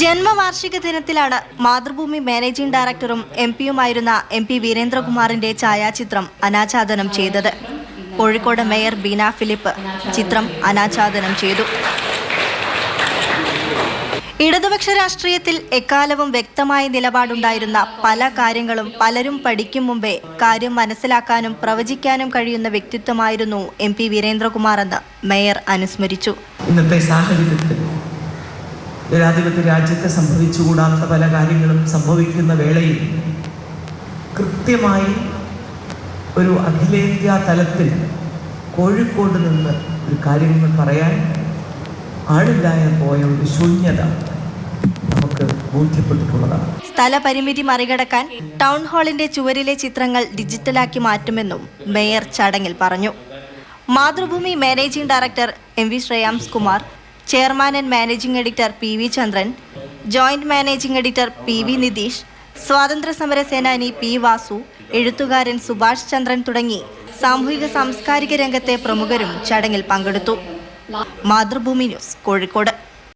ജന്മവാർഷിക ദിനത്തിലാണ് മാതൃഭൂമി മാനേജിംഗ് ഡയറക്ടറും എം പിയുമായിരുന്ന എം പി വീരേന്ദ്രകുമാറിന്റെ ഛായാചിത്രം അനാച്ഛാദനം ചെയ്തത്. കോഴിക്കോട് മേയർ ബീന ഫിലിപ്പ് ചിത്രം അനാച്ഛാദനം ചെയ്തു. ഇടതുപക്ഷ രാഷ്ട്രീയത്തിൽ എക്കാലവും വ്യക്തമായ നിലപാടുണ്ടായിരുന്ന പല കാര്യങ്ങളും പലരും പഠിക്കും മുമ്പേ കാര്യം മനസ്സിലാക്കാനും പ്രവചിക്കാനും കഴിയുന്ന വ്യക്തിത്വമായിരുന്നു എം പി വീരേന്ദ്രകുമാർ എന്ന് മേയർ അനുസ്മരിച്ചു. ഇന്നത്തെ സാഹചര്യത്തിൽ ജനാധിപത്യ രാജ്യത്ത് സംഭവിച്ചുകൂടാത്ത പല കാര്യങ്ങളും സംഭവിക്കുന്ന വേളയിൽ കൃത്യമായി ഒരു അഖിലേന്ത്യാ തലത്തിൽ കോഴിക്കോട് നിന്ന് ഒരു കാര്യങ്ങൾ പറയാൻ ആളില്ലാതെ പോയ ഒരു ശൂന്യത നമുക്ക് ബോധ്യപ്പെട്ടിട്ടുള്ളതാണ്. സ്ഥലപരിമിതി മറികടക്കാൻ ടൗൺ ഹാളിന്റെ ചുവരിലെ ചിത്രങ്ങൾ ഡിജിറ്റലാക്കി മാറ്റുമെന്നും മേയർ ചടങ്ങിൽ പറഞ്ഞു. Mathrubhumi managing director M V Shreyams Kumar chairman and managing editor P V Chandran joint managing editor P V Nitish സ്വാതന്ത്ര്യ സമര സേനാനി പി വാസു എഴുത്തുകാരൻ സുഭാഷ് ചന്ദ്രൻ തുടങ്ങി സാമൂഹിക സാംസ്കാരിക രംഗത്തെ പ്രമുഖരും ചടങ്ങിൽ പങ്കെടുത്തു. മാതൃഭൂമി ന്യൂസ് കോഴിക്കോട്.